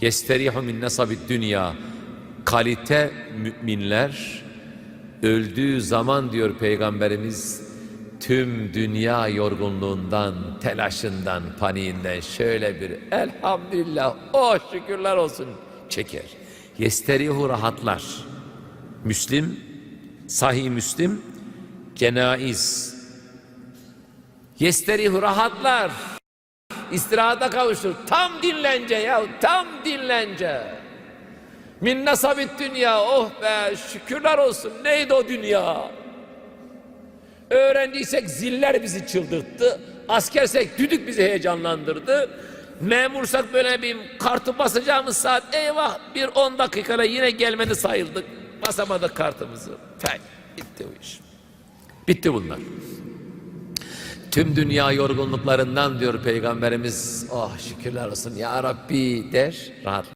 Yesterihu min nesabid dünya. Kalite müminler öldüğü zaman diyor Peygamberimiz tüm dünya yorgunluğundan, telaşından, paniğinden şöyle bir elhamdülillah, oh şükürler olsun çeker. Yesterihu rahatlar. Müslim, sahih Müslim, cenaiz. Yesterihu rahatlar. İstirahata kavuşur. Tam dinlence ya, tam dinlence. Min nasabit dünya, oh be şükürler olsun. Neydi o dünya? Öğrendiysek ziller bizi çıldırttı. Askersek düdük bizi heyecanlandırdı. Memursak böyle bir kartı basacağımız saat eyvah bir 10 dakikada yine gelmedi sayıldık. Basamadık kartımızı. Fey, bitti bu iş. Bitti bunlar. Tüm dünya yorgunluklarından diyor Peygamberimiz oh şükürler olsun ya Rabbi der rahat.